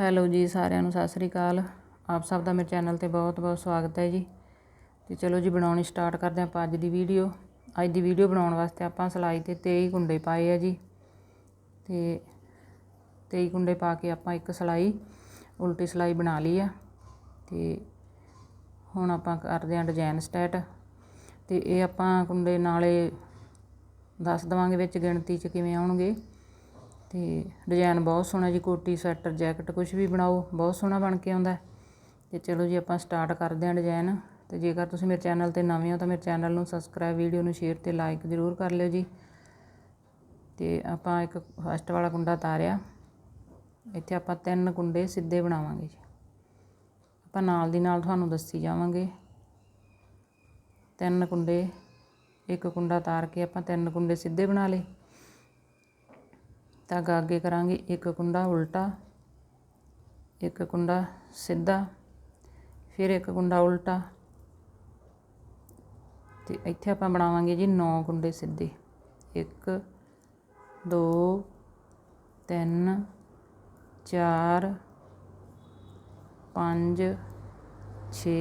Hello ਜੀ ਸਾਰਿਆਂ ਨੂੰ, ਸਤਿ ਸ੍ਰੀ ਅਕਾਲ। ਆਪ ਸਭ ਦਾ ਮੇਰੇ ਚੈਨਲ ਤੇ ਬਹੁਤ-ਬਹੁਤ ਸਵਾਗਤ ਹੈ ਜੀ। ਤੇ ਚਲੋ ਜੀ, ਬਣਾਉਣੀ ਸਟਾਰਟ ਕਰਦੇ ਆਪਾਂ ਅੱਜ ਦੀ ਵੀਡੀਓ। ਅੱਜ ਦੀ ਵੀਡੀਓ ਬਣਾਉਣ ਵਾਸਤੇ ਆਪਾਂ ਸਲਾਈ ਤੇ 23 ਕੁੰਡੇ ਪਾਏ ਆ ਜੀ। ਤੇ 23 ਕੁੰਡੇ ਪਾ ਕੇ ਆਪਾਂ ਇੱਕ ਸਲਾਈ, ਉਲਟੀ ਸਲਾਈ ਬਣਾ ਲਈ ਆ। ਤੇ ਹੁਣ ਆਪਾਂ ਕਰਦੇ ਆ ਡਿਜ਼ਾਈਨ ਸਟੈਟ ਤੇ ਇਹ ਆਪਾਂ ਕੁੰਡੇ ਨਾਲੇ ਦੱਸ ਦਵਾਂਗੇ ਵਿੱਚ ਗਿਣਤੀ 'ਚ ਕਿਵੇਂ ਆਉਣਗੇ। ਅਤੇ ਡਿਜ਼ਾਇਨ ਬਹੁਤ ਸੋਹਣਾ ਜੀ, ਕੋਟੀ, ਸਵੈਟਰ, ਜੈਕਟ ਕੁਛ ਵੀ ਬਣਾਓ, ਬਹੁਤ ਸੋਹਣਾ ਬਣ ਕੇ ਆਉਂਦਾ। ਅਤੇ ਚਲੋ ਜੀ ਆਪਾਂ ਸਟਾਰਟ ਕਰਦੇ ਹਾਂ ਡਿਜ਼ਾਇਨ ਅਤੇ ਜੇਕਰ ਤੁਸੀਂ ਮੇਰੇ ਚੈਨਲ ਤੇ ਨਵੇਂ ਹੋ ਤਾਂ ਮੇਰੇ ਚੈਨਲ ਨੂੰ ਸਬਸਕ੍ਰਾਈਬ, ਵੀਡੀਓ ਨੂੰ ਸ਼ੇਅਰ ਅਤੇ ਲਾਈਕ ਜ਼ਰੂਰ ਕਰ ਲਿਓ ਜੀ। ਅਤੇ ਆਪਾਂ ਇੱਕ ਫਸਟ ਵਾਲਾ ਕੁੰਡਾ ਤਾਰਿਆ। ਇੱਥੇ ਆਪਾਂ ਤਿੰਨ ਕੁੰਡੇ ਸਿੱਧੇ ਬਣਾਵਾਂਗੇ ਜੀ। ਆਪਾਂ ਨਾਲ ਦੀ ਨਾਲ ਤੁਹਾਨੂੰ ਦੱਸੀ ਜਾਵਾਂਗੇ। ਤਿੰਨ ਕੁੰਡੇ, ਇੱਕ ਕੁੰਡਾ ਤਾਰ ਕੇ ਆਪਾਂ ਤਿੰਨ ਕੁੰਡੇ ਸਿੱਧੇ ਬਣਾ ਲਏ। ਧਾਗਾ ਅੱਗੇ ਕਰਾਂਗੇ। ਇੱਕ ਕੁੰਡਾ ਉਲਟਾ, ਇੱਕ ਕੁੰਡਾ ਸਿੱਧਾ, ਫਿਰ ਇੱਕ ਕੁੰਡਾ ਉਲਟਾ ਤੇ ਇੱਥੇ ਆਪਾਂ ਬਣਾਵਾਂਗੇ ਜੀ 9 ਕੁੰਡੇ ਸਿੱਧੇ। 1 2 3 4 5 6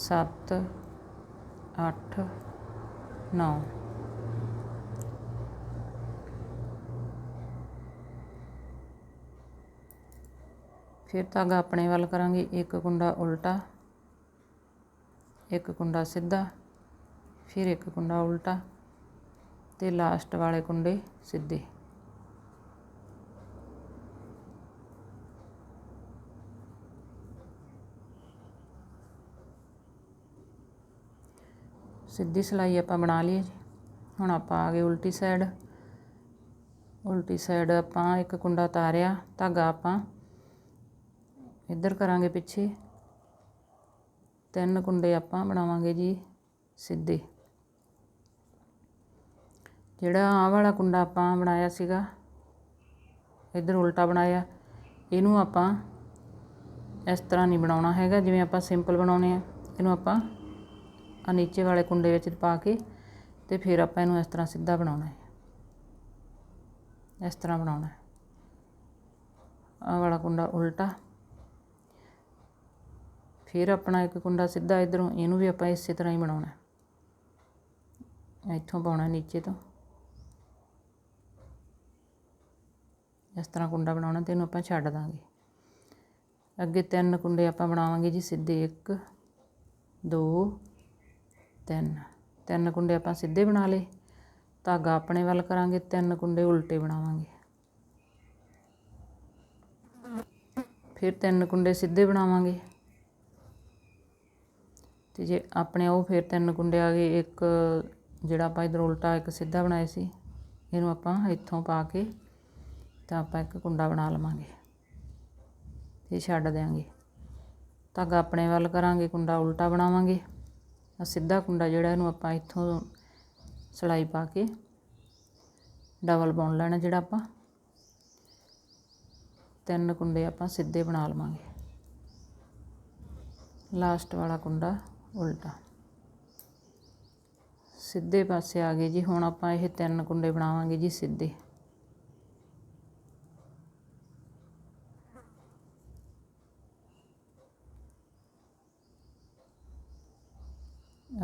7 8 9 ਫਿਰ ਧਾਗਾ ਆਪਣੇ ਵੱਲ ਕਰਾਂਗੇ। ਇੱਕ ਕੁੰਡਾ ਉਲਟਾ, ਇੱਕ ਕੁੰਡਾ ਸਿੱਧਾ, ਫਿਰ ਇੱਕ ਕੁੰਡਾ ਉਲਟਾ ਤੇ ਲਾਸਟ ਵਾਲੇ ਕੁੰਡੇ ਸਿੱਧੇ। ਸਿੱਧੀ ਸਲਾਈ ਆਪਾਂ ਬਣਾ ਲਈ ਜੀ। ਹੁਣ ਆਪਾਂ ਆ ਗਏ ਉਲਟੀ ਸਾਈਡ ਉਲਟੀ ਸਾਈਡ ਆਪਾਂ ਇੱਕ ਕੁੰਡਾ ਤਾਰਿਆ, ਧਾਗਾ ਆਪਾਂ ਇੱਧਰ ਕਰਾਂਗੇ ਪਿੱਛੇ। ਤਿੰਨ ਕੁੰਡੇ ਆਪਾਂ ਬਣਾਵਾਂਗੇ ਜੀ, ਸਿੱਧੇ। ਜਿਹੜਾ ਆਹ ਵਾਲਾ ਕੁੰਡਾ ਆਪਾਂ ਬਣਾਇਆ ਸੀਗਾ, ਇੱਧਰ ਉਲਟਾ ਬਣਾਇਆ, ਇਹਨੂੰ ਆਪਾਂ ਇਸ ਤਰ੍ਹਾਂ ਨਹੀਂ ਬਣਾਉਣਾ ਹੈਗਾ, ਜਿਵੇਂ ਆਪਾਂ ਸਿੰਪਲ ਬਣਾਉਣੇ ਆ। ਇਹਨੂੰ ਆਪਾਂ ਆ ਨੀਚੇ ਵਾਲੇ ਕੁੰਡੇ ਵਿੱਚ ਪਾ ਕੇ ਤੇ ਫਿਰ ਆਪਾਂ ਇਹਨੂੰ ਇਸ ਤਰ੍ਹਾਂ ਸਿੱਧਾ ਬਣਾਉਣਾ ਹੈ। ਇਸ ਤਰ੍ਹਾਂ ਬਣਾਉਣਾ ਹੈ। ਆਹ ਵਾਲਾ ਕੁੰਡਾ ਉਲਟਾ। ਫਿਰ ਆਪਣਾ ਇੱਕ ਕੁੰਡਾ ਸਿੱਧਾ ਇਧਰੋਂ, ਇਹਨੂੰ ਵੀ ਆਪਾਂ ਇਸੇ ਤਰ੍ਹਾਂ ਹੀ ਬਣਾਉਣਾ ਇੱਥੋਂ ਪਾਉਣਾ ਨੀਚੇ ਤੋਂ। ਇਸ ਤਰ੍ਹਾਂ ਕੁੰਡਾ ਬਣਾਉਣਾ, ਤੇ ਇਹਨੂੰ ਆਪਾਂ ਛੱਡ ਦਾਂਗੇ। ਅੱਗੇ ਤਿੰਨ ਕੁੰਡੇ ਆਪਾਂ ਬਣਾਵਾਂਗੇ ਜੀ, ਸਿੱਧੇ 1 2 3 ਤਿੰਨ ਕੁੰਡੇ ਆਪਾਂ ਸਿੱਧੇ ਬਣਾ ਲਏ। ਧਾਗਾ ਆਪਣੇ ਵੱਲ ਕਰਾਂਗੇ, ਤਿੰਨ ਕੁੰਡੇ ਉਲਟੇ ਬਣਾਵਾਂਗੇ। ਫਿਰ ਤਿੰਨ ਕੁੰਡੇ ਸਿੱਧੇ ਬਣਾਵਾਂਗੇ। ਅਤੇ ਜੇ ਆਪਣੇ ਉਹ ਫਿਰ ਤਿੰਨ ਕੁੰਡੇ ਆ ਗਏ, ਇੱਕ ਜਿਹੜਾ ਆਪਾਂ ਇਧਰ ਉਲਟਾ ਇੱਕ ਸਿੱਧਾ ਬਣਾਏ ਸੀ, ਇਹਨੂੰ ਆਪਾਂ ਇੱਥੋਂ ਪਾ ਕੇ ਤਾਂ ਆਪਾਂ ਇੱਕ ਕੁੰਡਾ ਬਣਾ ਲਵਾਂਗੇ ਤੇ ਛੱਡ ਦੇਾਂਗੇ ਧਾਗਾ ਆਪਣੇ ਵੱਲ ਕਰਾਂਗੇ, ਕੁੰਡਾ ਉਲਟਾ ਬਣਾਵਾਂਗੇ। ਆ ਸਿੱਧਾ ਕੁੰਡਾ ਜਿਹੜਾ ਇਹਨੂੰ ਆਪਾਂ ਇੱਥੋਂ ਸਲਾਈ ਪਾ ਕੇ ਡਬਲ ਬੁਣ ਲੈਣਾ ਜਿਹੜਾ ਆਪਾਂ। ਤਿੰਨ ਕੁੰਡੇ ਆਪਾਂ ਸਿੱਧੇ ਬਣਾ ਲਵਾਂਗੇ। ਲਾਸਟ ਵਾਲਾ ਕੁੰਡਾ ਉਲਟਾ। ਸਿੱਧੇ ਪਾਸੇ ਆ ਗਏ ਜੀ, ਹੁਣ ਆਪਾਂ ਇਹ ਤਿੰਨ ਕੁੰਡੇ ਬਣਾਵਾਂਗੇ ਜੀ ਸਿੱਧੇ।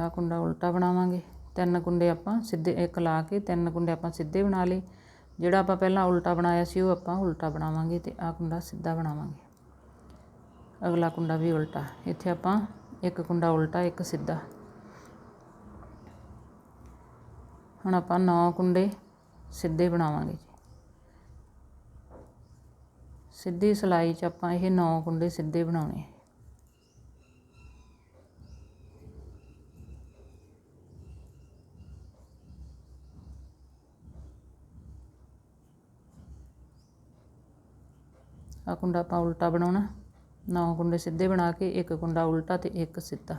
ਆ ਕੁੰਡਾ ਉਲਟਾ ਬਣਾਵਾਂਗੇ। ਤਿੰਨ ਕੁੰਡੇ ਆਪਾਂ ਸਿੱਧੇ, ਇੱਕ ਲਾ ਕੇ ਤਿੰਨ ਕੁੰਡੇ ਆਪਾਂ ਸਿੱਧੇ ਬਣਾ ਲਏ। ਜਿਹੜਾ ਆਪਾਂ ਪਹਿਲਾਂ ਉਲਟਾ ਬਣਾਇਆ ਸੀ, ਉਹ ਆਪਾਂ ਉਲਟਾ ਬਣਾਵਾਂਗੇ ਤੇ ਆ ਕੁੰਡਾ ਸਿੱਧਾ ਬਣਾਵਾਂਗੇ। ਅਗਲਾ ਕੁੰਡਾ ਵੀ ਉਲਟਾ। ਇੱਥੇ ਆਪਾਂ ਇੱਕ ਕੁੰਡਾ ਉਲਟਾ, ਇੱਕ ਸਿੱਧਾ। ਹੁਣ ਆਪਾਂ 9 ਕੁੰਡੇ ਸਿੱਧੇ ਬਣਾਵਾਂਗੇ ਜੀ। ਸਿੱਧੀ ਸਲਾਈ 'ਚ ਆਪਾਂ ਇਹ 9 ਕੁੰਡੇ ਸਿੱਧੇ ਬਣਾਉਣੇ ਆ। ਕੁੰਡਾ ਆਪਾਂ ਉਲਟਾ ਬਣਾਉਣਾ। ਨੌ ਕੁੰਡੇ ਸਿੱਧੇ ਬਣਾ ਕੇ, ਇੱਕ ਕੁੰਡਾ ਉਲਟਾ ਤੇ ਇੱਕ ਸਿੱਧਾ।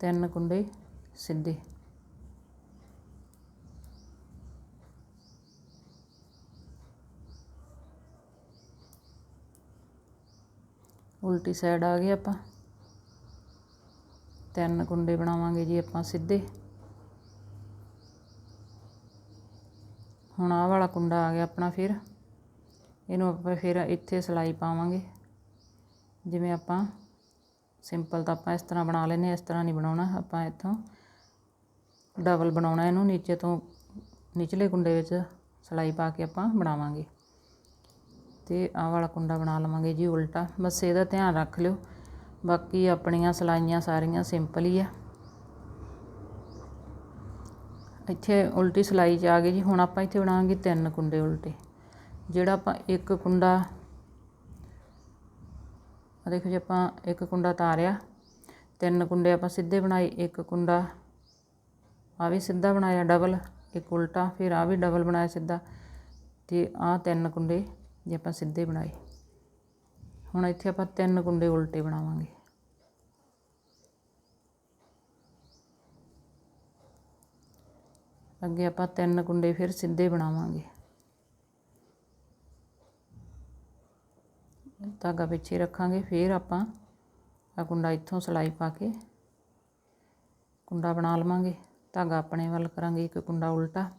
ਤਿੰਨ ਕੁੰਡੇ ਸਿੱਧੇ। ਉਲਟੀ ਸਾਈਡ ਆ ਗਏ ਆਪਾਂ। ਤਿੰਨ ਕੁੰਡੇ ਬਣਾਵਾਂਗੇ ਜੀ ਆਪਾਂ ਸਿੱਧੇ। ਹੁਣ ਆਹ ਵਾਲਾ ਕੁੰਡਾ ਆ ਗਿਆ ਆਪਣਾ ਫਿਰ। ਇਹਨੂੰ ਆਪਾਂ ਫਿਰ ਇੱਥੇ ਸਿਲਾਈ ਪਾਵਾਂਗੇ। ਜਿਵੇਂ ਆਪਾਂ ਸਿੰਪਲ ਤਾਂ ਆਪਾਂ ਇਸ ਤਰ੍ਹਾਂ ਬਣਾ ਲੈਨੇ ਇਸ ਤਰ੍ਹਾਂ ਨਹੀਂ ਬਣਾਉਣਾ। ਆਪਾਂ ਇੱਥੋਂ ਡਬਲ ਬਣਾਉਣਾ ਇਹਨੂੰ, ਨੀਚੇ ਤੋਂ ਨਿਚਲੇ ਕੁੰਡੇ ਵਿੱਚ ਸਿਲਾਈ ਪਾ ਕੇ ਆਪਾਂ ਬਣਾਵਾਂਗੇ। ਤੇ ਆਹ ਵਾਲਾ ਕੁੰਡਾ ਬਣਾ ਲਵਾਂਗੇ ਜੀ ਉਲਟਾ। ਬਸ ਇਹਦਾ ਧਿਆਨ ਰੱਖ ਲਿਓ। ਬਾਕੀ ਆਪਣੀਆਂ ਸਿਲਾਈਆਂ ਸਾਰੀਆਂ ਸਿੰਪਲ ਹੀ ਆ। ਇੱਥੇ ਉਲਟੀ ਸਿਲਾਈ 'ਚ ਆ ਗਈ ਜੀ। ਹੁਣ ਆਪਾਂ ਇੱਥੇ ਬਣਾਵਾਂਗੇ ਤਿੰਨ ਕੁੰਡੇ ਉਲਟੇ। ਜਿਹੜਾ ਆਪਾਂ ਇੱਕ ਕੁੰਡਾ ਆ ਦੇਖੋ ਜੀ ਆਪਾਂ ਇੱਕ ਕੁੰਡਾ ਤਾਰਿਆ, ਤਿੰਨ ਕੁੰਡੇ ਆਪਾਂ ਸਿੱਧੇ ਬਣਾਏ, ਇੱਕ ਕੁੰਡਾ ਆ ਵੀ ਸਿੱਧਾ ਬਣਾਇਆ ਡਬਲ ਇੱਕ ਉਲਟਾ, ਫਿਰ ਆ ਵੀ ਡਬਲ ਬਣਾਇਆ ਸਿੱਧਾ, ਤੇ ਆ ਤਿੰਨ ਕੁੰਡੇ ਜੇ ਆਪਾਂ ਸਿੱਧੇ ਬਣਾਏ। ਹੁਣ ਇੱਥੇ ਆਪਾਂ ਤਿੰਨ ਕੁੰਡੇ ਉਲਟੇ ਬਣਾਵਾਂਗੇ। ਅੱਗੇ ਆਪਾਂ ਤਿੰਨ ਕੁੰਡੇ ਫਿਰ ਸਿੱਧੇ ਬਣਾਵਾਂਗੇ। ਧਾਗਾ ਪਿੱਛੇ ਰੱਖਾਂਗੇ, ਫਿਰ ਆਪਾਂ ਆ ਕੁੰਡਾ ਇੱਥੋਂ ਸਿਲਾਈ ਪਾ ਕੇ ਕੁੰਡਾ ਬਣਾ ਲਵਾਂਗੇ। ਧਾਗਾ ਆਪਣੇ ਵੱਲ ਕਰਾਂਗੇ, ਇੱਕ ਕੁੰਡਾ ਉਲਟਾ।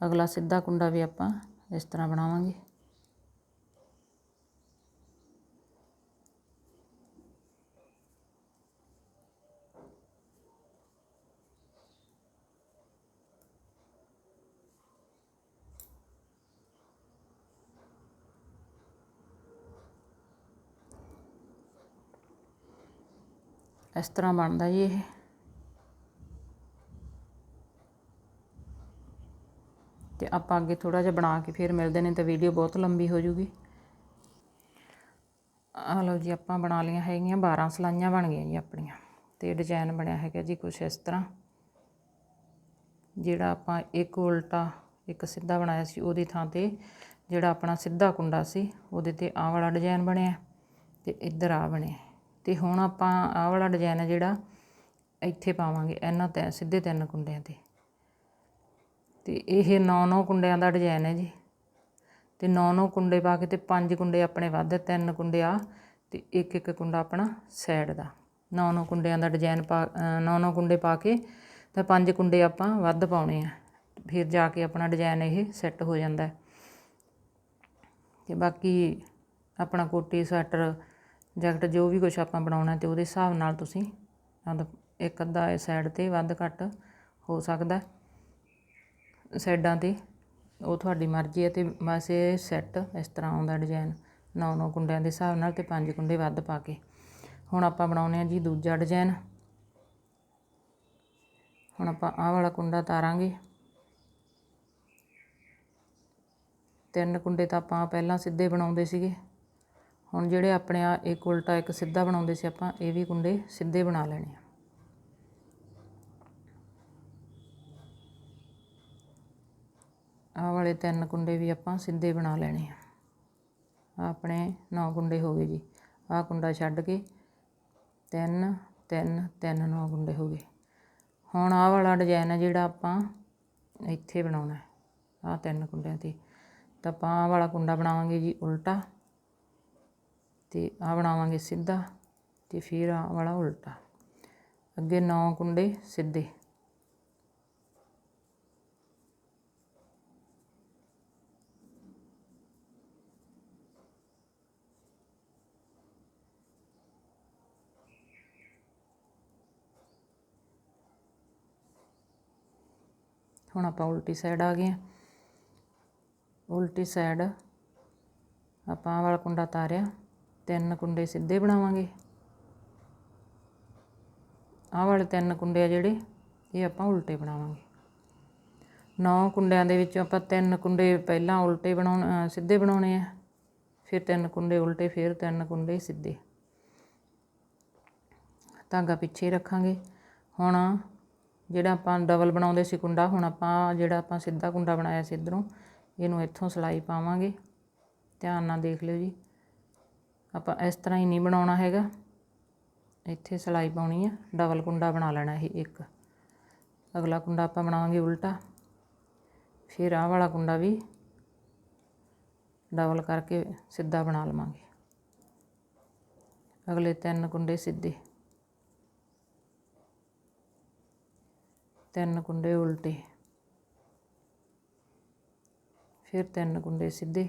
ਅਗਲਾ ਸਿੱਧਾ ਕੁੰਡਾ ਵੀ ਆਪਾਂ ਇਸ ਤਰ੍ਹਾਂ ਬਣਾਵਾਂਗੇ। ਇਸ ਤਰ੍ਹਾਂ ਬਣਦਾ ਜੀ ਇਹ। ਤੇ ਆਪਾਂ ਅੱਗੇ ਥੋੜਾ ਜਿਹਾ ਬਣਾ ਕੇ ਫਿਰ ਮਿਲਦੇ ਨੇ ਤਾਂ ਵੀਡੀਓ ਬਹੁਤ ਲੰਬੀ ਹੋ ਜੂਗੀ। ਆ ਲਓ ਜੀ, ਆਪਾਂ ਬਣਾ ਲਈਆਂ ਹੈਗੀਆਂ 12 ਸਲਾਈਆਂ ਬਣ ਗਈਆਂ ਜੀ ਆਪਣੀਆਂ। ਤੇ ਡਿਜ਼ਾਈਨ ਬਣਿਆ ਹੈਗਾ ਜੀ ਕੁਛ ਇਸ ਤਰ੍ਹਾਂ। ਜਿਹੜਾ ਆਪਾਂ ਇੱਕ ਉਲਟਾ, ਇੱਕ ਸਿੱਧਾ ਬਣਾਇਆ ਸੀ, ਉਹਦੀ ਥਾਂ ਤੇ ਜਿਹੜਾ ਆਪਣਾ ਸਿੱਧਾ ਕੁੰਡਾ ਸੀ, ਉਹਦੇ ਤੇ ਆਹ ਵਾਲਾ ਡਿਜ਼ਾਈਨ ਬਣਿਆ। ਤੇ ਇੱਧਰ ਆ ਬਣਿਆ। ਤੇ ਹੁਣ ਆਪਾਂ ਆਹ ਵਾਲਾ ਡਿਜ਼ਾਈਨ ਹੈ ਜਿਹੜਾ ਇੱਥੇ ਪਾਵਾਂਗੇ, ਇਹਨਾਂ ਤੇ ਸਿੱਧੇ ਤਿੰਨ ਕੁੰਡਿਆਂ ਤੇ। ਤੇ ਇਹ 9-9 ਕੁੰਡਿਆਂ ਦਾ ਡਿਜ਼ਾਈਨ ਹੈ ਜੀ। ਤੇ 9-9 ਕੁੰਡੇ ਪਾ ਕੇ ਤੇ ਪੰਜ ਕੁੰਡੇ ਆਪਣੇ ਵੱਧ, ਤਿੰਨ ਕੁੰਡੇ ਆ ਤੇ ਇੱਕ ਇੱਕ ਕੁੰਡਾ ਆਪਣਾ ਸਾਈਡ ਦਾ। 9-9 ਕੁੰਡਿਆਂ ਦਾ ਡਿਜ਼ਾਈਨ ਪਾ 9-9 ਕੁੰਡੇ ਪਾ ਕੇ ਤਾਂ ਪੰਜ ਕੁੰਡੇ ਆਪਾਂ ਵੱਧ ਪਾਉਣੇ ਆ। ਫਿਰ ਜਾ ਕੇ ਆਪਣਾ ਡਿਜ਼ਾਈਨ ਇਹ ਸੈੱਟ ਹੋ ਜਾਂਦਾ। ਤੇ ਬਾਕੀ ਆਪਣਾ ਕੋਟੀ, ਸਵੈਟਰ ਜੈਕਟ ਜੋ ਵੀ ਕੁਝ ਆਪਾਂ ਬਣਾਉਣਾ ਤੇ ਉਹਦੇ ਹਿਸਾਬ ਨਾਲ ਤੁਸੀਂ ਇੱਕ ਅੱਧਾ ਸਾਈਡ ਤੇ ਵੱਧ ਘੱਟ ਹੋ ਸਕਦਾ। ਸਾਈਡਾਂ ਤੇ ਉਹ ਤੁਹਾਡੀ ਮਰਜ਼ੀ ਹੈ ਤੇ ਬਸ ਇਹ ਸੈੱਟ ਇਸ ਤਰ੍ਹਾਂ ਆਉਂਦਾ ਡਿਜ਼ਾਈਨ ਨੌ ਨੌ ਕੁੰਡਿਆਂ ਦੇ ਹਿਸਾਬ ਨਾਲ ਤੇ ਪੰਜ ਕੁੰਡੇ ਵੱਧ ਪਾ ਕੇ। ਹੁਣ ਆਪਾਂ ਬਣਾਉਨੇ ਆ ਜੀ ਦੂਜਾ ਡਿਜ਼ਾਈਨ ਹੁਣ ਆਪਾਂ ਆਹ ਵਾਲਾ ਕੁੰਡਾ ਤਾਰਾਂਗੇ। ਤਿੰਨ ਕੁੰਡੇ ਤਾਂ ਆਪਾਂ ਪਹਿਲਾਂ ਸਿੱਧੇ ਬਣਾਉਂਦੇ ਸੀਗੇ। ਹੁਣ ਜਿਹੜੇ ਆਪਣੇ ਆ, ਇੱਕ ਉਲਟਾ, ਇੱਕ ਸਿੱਧਾ ਬਣਾਉਂਦੇ ਸੀ ਆਪਾਂ, ਇਹ ਵੀ ਕੁੰਡੇ ਸਿੱਧੇ ਬਣਾ ਲੈਣੇ ਆ। ਆਹ ਵਾਲੇ ਤਿੰਨ ਕੁੰਡੇ ਵੀ ਆਪਾਂ ਸਿੱਧੇ ਬਣਾ ਲੈਣੇ ਆ। ਆਪਣੇ 9 ਕੁੰਡੇ ਹੋ ਗਏ ਜੀ। ਆਹ ਕੁੰਡਾ ਛੱਡ ਕੇ ਤਿੰਨ ਤਿੰਨ ਤਿੰਨ ਨੌ ਕੁੰਡੇ ਹੋ ਗਏ। ਹੁਣ ਆਹ ਵਾਲਾ ਡਿਜ਼ਾਈਨ ਹੈ ਜਿਹੜਾ ਆਪਾਂ ਇੱਥੇ ਬਣਾਉਣਾ ਹੈ, ਆਹ ਤਿੰਨ ਕੁੰਡਿਆਂ ਤੇ। ਤਾਂ ਆਪਾਂ ਆਹ ਵਾਲਾ ਕੁੰਡਾ ਬਣਾਵਾਂਗੇ ਜੀ ਉਲਟਾ। ਤੇ ਆ ਬਣਾਵਾਂਗੇ ਸਿੱਧਾ ਤੇ ਫਿਰ ਆ ਵਾਲਾ ਉਲਟਾ। ਅੱਗੇ 9 ਕੁੰਡੇ ਸਿੱਧੇ। ਹੁਣ ਆਪਾਂ ਉਲਟੀ ਸਾਈਡ ਆ ਗਏ ਉਲਟੀ ਸਾਈਡ ਆਪਾਂ ਵਾਲਾ ਕੁੰਡਾ ਤਾਰਿਆ। ਤਿੰਨ ਕੁੰਡੇ ਸਿੱਧੇ ਬਣਾਵਾਂਗੇ। ਆਹ ਵਾਲੇ ਤਿੰਨ ਕੁੰਡੇ ਆ ਜਿਹੜੇ, ਇਹ ਆਪਾਂ ਉਲਟੇ ਬਣਾਵਾਂਗੇ। ਨੌ ਕੁੰਡਿਆਂ ਦੇ ਵਿੱਚੋਂ ਆਪਾਂ ਤਿੰਨ ਕੁੰਡੇ ਪਹਿਲਾਂ ਉਲਟੇ ਬਣਾਉਣ ਸਿੱਧੇ ਬਣਾਉਣੇ ਆ, ਫਿਰ ਤਿੰਨ ਕੁੰਡੇ ਉਲਟੇ, ਫਿਰ ਤਿੰਨ ਕੁੰਡੇ ਸਿੱਧੇ। ਧਾਗਾ ਪਿੱਛੇ ਰੱਖਾਂਗੇ। ਹੁਣ ਜਿਹੜਾ ਆਪਾਂ ਡਬਲ ਬਣਾਉਂਦੇ ਸੀ ਕੁੰਡਾ, ਹੁਣ ਆਪਾਂ ਜਿਹੜਾ ਆਪਾਂ ਸਿੱਧਾ ਕੁੰਡਾ ਬਣਾਇਆ ਸੀ ਇਧਰੋਂ, ਇਹਨੂੰ ਇੱਥੋਂ ਸਿਲਾਈ ਪਾਵਾਂਗੇ। ਧਿਆਨ ਨਾਲ ਦੇਖ ਲਿਓ ਜੀ। ਆਪਾਂ ਇਸ ਤਰ੍ਹਾਂ ਹੀ ਨਹੀਂ ਬਣਾਉਣਾ ਹੈਗਾ। ਇੱਥੇ ਸਿਲਾਈ ਪਾਉਣੀ ਆ, ਡਬਲ ਕੁੰਡਾ ਬਣਾ ਲੈਣਾ ਇਹ ਇੱਕ। ਅਗਲਾ ਕੁੰਡਾ ਆਪਾਂ ਬਣਾਵਾਂਗੇ ਉਲਟਾ। ਫਿਰ ਆਹ ਵਾਲਾ ਕੁੰਡਾ ਵੀ ਡਬਲ ਕਰਕੇ ਸਿੱਧਾ ਬਣਾ ਲਵਾਂਗੇ। ਅਗਲੇ ਤਿੰਨ ਕੁੰਡੇ ਸਿੱਧੇ। ਤਿੰਨ ਕੁੰਡੇ ਉਲਟੇ। ਫਿਰ ਤਿੰਨ ਕੁੰਡੇ ਸਿੱਧੇ।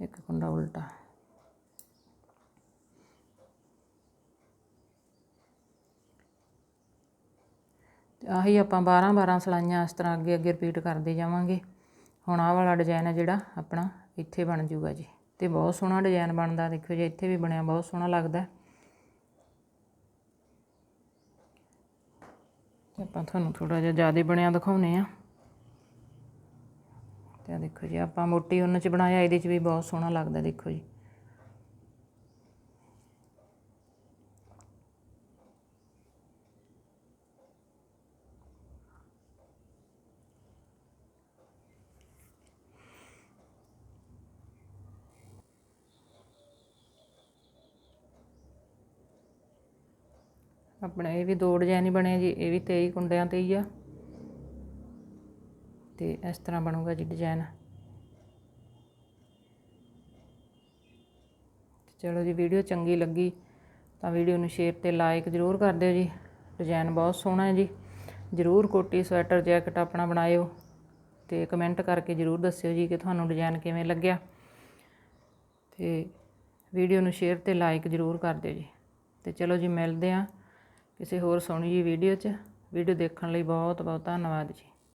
ਇੱਕ ਕੁੰਡਾ ਉਲਟਾ। ਤੇ ਆਹੀ ਆਪਾਂ 12 12 ਸਲਾਈਆਂ ਇਸ ਤਰ੍ਹਾਂ ਅੱਗੇ ਅੱਗੇ ਰਿਪੀਟ ਕਰਦੇ ਜਾਵਾਂਗੇ। ਹੁਣ ਆਹ ਵਾਲਾ ਡਿਜ਼ਾਈਨ ਹੈ ਜਿਹੜਾ ਆਪਣਾ, ਇੱਥੇ ਬਣ ਜੂਗਾ ਜੀ। ਤੇ ਬਹੁਤ ਸੋਹਣਾ ਡਿਜ਼ਾਈਨ ਬਣਦਾ ਦੇਖੋ ਜੀ ਇੱਥੇ ਵੀ ਬਣਿਆ, ਬਹੁਤ ਸੋਹਣਾ ਲੱਗਦਾ। ਤੇ ਆਪਾਂ ਤੁਹਾਨੂੰ ਥੋੜਾ ਜਿਹਾ ਜ਼ਿਆਦਾ ਬਣਿਆ ਦਿਖਾਉਨੇ ਆ ਦੇਖੋ ਜੀ, ਆਪਾਂ ਮੋਟੀ ਉਹਨਾਂ ਚ ਬਣਾਇਆ, ਇਹਦੇ ਚ ਵੀ ਬਹੁਤ ਸੋਹਣਾ ਲੱਗਦਾ, ਦੇਖੋ ਜੀ। ਆਪਣਾ ਇਹ ਵੀ ਦੋ ਡਿਜ਼ਾਈਨ ਹੀ ਬਣੇ ਜੀ, ਇਹ ਵੀ 23 ਕੁੰਡਿਆਂ ਤੇ ਹੀ ਆ। ਤੇ ਇਸ ਤਰ੍ਹਾਂ ਬਣੂਗਾ ਜੀ ਡਿਜ਼ਾਈਨ ਚਲੋ ਜੀ ਵੀਡੀਓ ਚੰਗੀ ਲੱਗੀ ਤਾਂ ਵੀਡੀਓ ਨੂੰ ਸ਼ੇਅਰ ਤੇ ਲਾਈਕ ਜ਼ਰੂਰ ਕਰ ਦਿਓ ਜੀ। ਡਿਜ਼ਾਈਨ ਬਹੁਤ ਸੋਹਣਾ ਹੈ ਜੀ। ਜ਼ਰੂਰ ਕੋਟੀ ਸਵੈਟਰ ਜੈਕਟ ਆਪਣਾ ਬਣਾਇਓ ਤੇ ਕਮੈਂਟ ਕਰਕੇ ਜ਼ਰੂਰ ਦੱਸਿਓ ਜੀ ਕਿ ਤੁਹਾਨੂੰ ਡਿਜ਼ਾਈਨ ਕਿਵੇਂ ਲੱਗਿਆ। ਤੇ ਵੀਡੀਓ ਨੂੰ ਸ਼ੇਅਰ ਤੇ ਲਾਈਕ ਜ਼ਰੂਰ ਕਰ ਦਿਓ ਜੀ। ਤੇ ਚਲੋ ਜੀ, ਮਿਲਦੇ ਆਂ ਕਿਸੇ ਹੋਰ ਸੋਹਣੀ ਜੀ ਵੀਡੀਓ 'ਚ। ਵੀਡੀਓ ਦੇਖਣ ਲਈ ਬਹੁਤ ਬਹੁਤ ਧੰਨਵਾਦ ਜੀ।